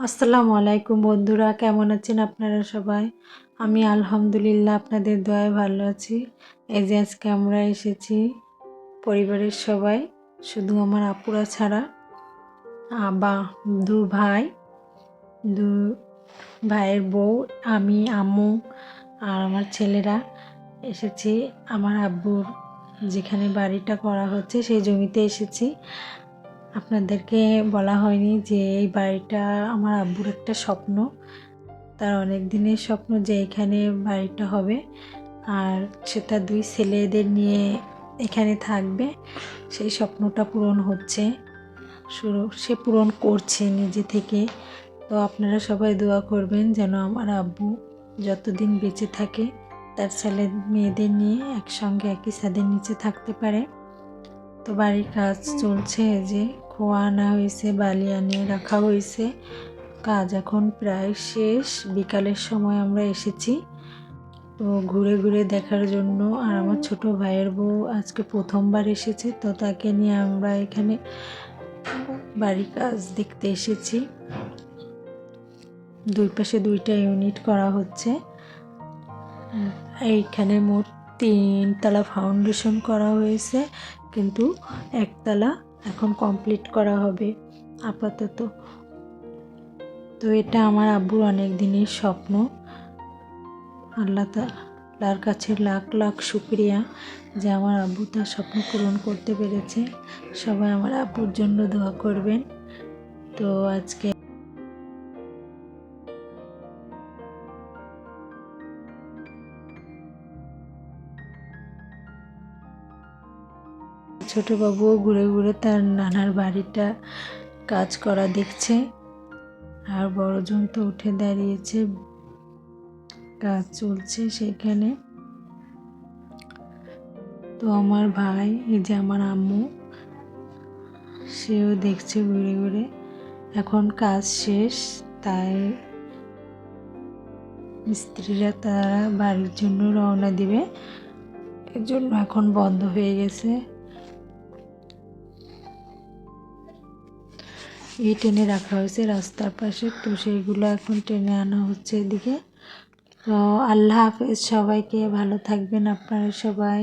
আসসালামু আলাইকুম বন্ধুরা, কেমন আছেন আপনারা সবাই? আমি আলহামদুলিল্লাহ আপনাদের দয়ায় ভালো আছি। এই যে আজকে আমরা এসেছি পরিবারের সবাই, শুধু আমার আপুরা ছাড়া। বা দু ভাই, দু ভাইয়ের বউ, আমি, আম্মু আর আমার ছেলেরা এসেছি। আমার আব্বুর যেখানে বাড়িটা করা হচ্ছে, সেই জমিতে এসেছি। আপনাদেরকে বলা হয়নি যে এই বাড়িটা আমার আব্বুর একটা স্বপ্ন। তার অনেক দিনের স্বপ্ন যে এখানে বাড়িটা হবে। আর সে তার দুই ছেলেদের নিয়ে এখানে থাকবে। সেই স্বপ্নটা পূরণ হচ্ছে। শুরু, সে পূরণ করছে নিজে থেকে। তো আপনারা সবাই দোয়া করবেন যেন আমার আব্বু যতদিন বেঁচে থাকে, তার ছেলে মেয়েদের নিয়ে একসঙ্গে একই ছাদের নিচে থাকতে পারে। তো বাড়ির কাজ চলছে যে খোয়া আনা হয়েছে, বালি আনিয়ে রাখা হয়েছে। কাজ এখন প্রায় শেষ। বিকালের সময় আমরা এসেছি। তো ঘুরে ঘুরে দেখার জন্য আর আমার ছোট ভাইয়ের বউ আজকে প্রথমবার এসেছে, তো তাকে নিয়ে আমরা এখানে বাড়ির কাজ দেখতে এসেছি। দুই পাশে দুইটা ইউনিট করা হচ্ছে। এইখানে মোট তিনতলা ফাউন্ডেশন করা হয়েছে, কিন্তু একতলা এখন কমপ্লিট করা হবে, আপাতত। তো এটা আমার আব্বুর অনেক দিনের স্বপ্ন। আল্লাহ তার কাছে লাখ লাখ শুক্রিয়া যে আমার আব্বু তার স্বপ্ন পূরণ করতে পেরেছে। সবাই আমার আব্বুর জন্য দোয়া করবেন। তো আজকে ছোট বাবুও ঘুরে ঘুরে তার নানার বাড়িটা কাজ করা দেখছে। আর বড়জন তো উঠে দাঁড়িয়েছে, কাজ চলছে সেখানে। তো আমার ভাই, এই যে আমার আম্মু, সেও দেখছে ঘুরে ঘুরে। এখন কাজ শেষ, তাই মিস্ত্রিরা তারা বাড়ির জন্য রওনা দিবে। এর জন্য এখন বন্ধ হয়ে গেছে। এই টেনে রাখা হয়েছে, রাস্তার পাশে। তো সেইগুলো এখন টেনে আনা হচ্ছে এদিকে। তো আল্লাহ হাফেজ, সবাইকে ভালো থাকবেন আপনারা সবাই।